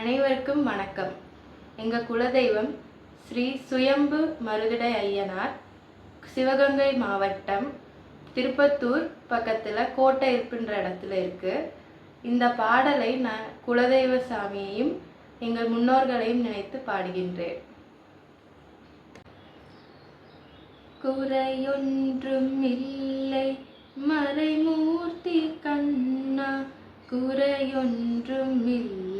அனைவருக்கும் வணக்கம். எங்கள் குலதெய்வம் ஸ்ரீ சுயம்பு மருதிடை ஐயனார் சிவகங்கை மாவட்டம் திருப்பத்தூர் பக்கத்தில் கோட்டை இருக்கின்ற இடத்துல இருக்குது இந்த பாடலை நான் குலதெய்வ சாமியையும் எங்கள் முன்னோர்களையும் நினைத்து பாடுகின்றேன். குறையொன்றும் இல்லை மறைமூர்த்தி கண்ணா குறையொன்றும் இல்லை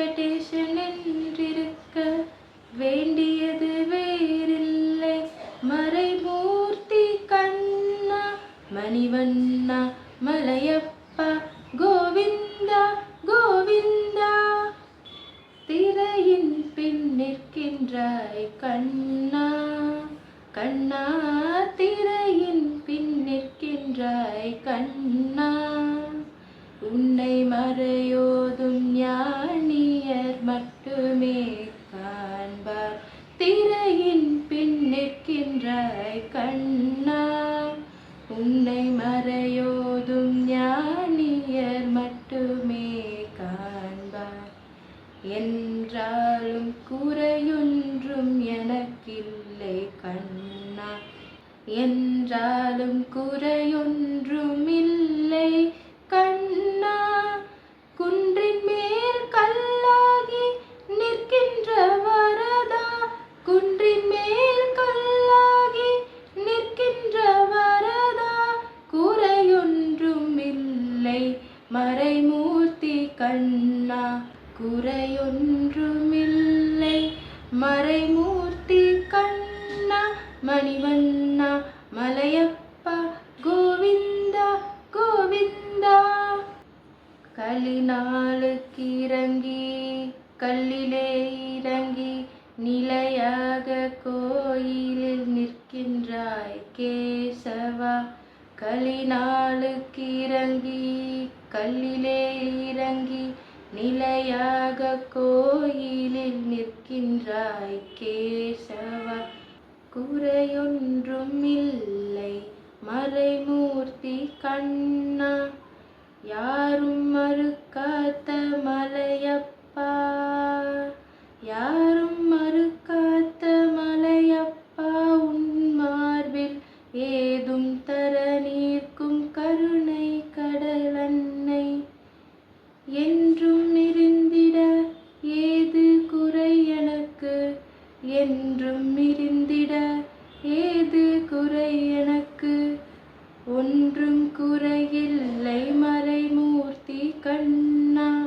வெங்கடேசன் என்றிருக்க வேண்டியது வேறில்லை. மறைமூர்த்தி கண்ணா மணிவண்ணா மலையப்பா கோவிந்தா கோவிந்தா. திரையின் பின் நிற்கின்றாய் கண்ணா கண்ணா. திரையின் பின் நிற்கின்றாய் கண்ணா. உன்னை மறையோதும் யார் கண்ணா உன்னை மறையோதும் ஞானியர் மட்டுமே காண்பார். என்றாலும் குறையொன்றும் எனக்கில்லை கண்ணா. என்றாலும் குறையொன்றும் இல்லை கண் குறையொன்றுமில்லை. மறைமூர்த்தி கண்ணா மணிவண்ணா மலையப்பா கோவிந்தா கோவிந்தா. கலினாளுக்கு இறங்கி கல்லிலே இறங்கி நிலையாக கோயிலில் நிற்கின்றாய் கேசவா. கலினாளுக்கு இறங்கி கல்லிலே இறங்கி நிலையாக கோயிலில் நிற்கின்றாய் கேசவா. குறையொன்றும் இல்லை மறைமூர்த்தி கண்ணா. யாரும் மறுக்காத்த மலையப்பா. யாரும் மறு என்றும் இருந்திட ஏது குறை எனக்கு? ஒன்றும் குறையில்லை மறைமூர்த்தி கண்ணா.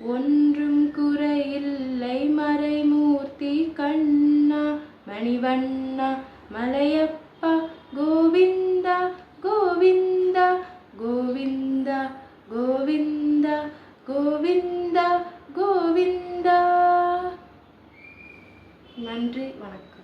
ஒன்றும் குறையில்லை மறைமூர்த்தி கண்ணா. மணிவண்ணா மலையப்பா கோவிந்தா கோவிந்தா கோவிந்தா கோவிந்தா கோவிந்தா கோவிந்தா. நன்றி வணக்கம்.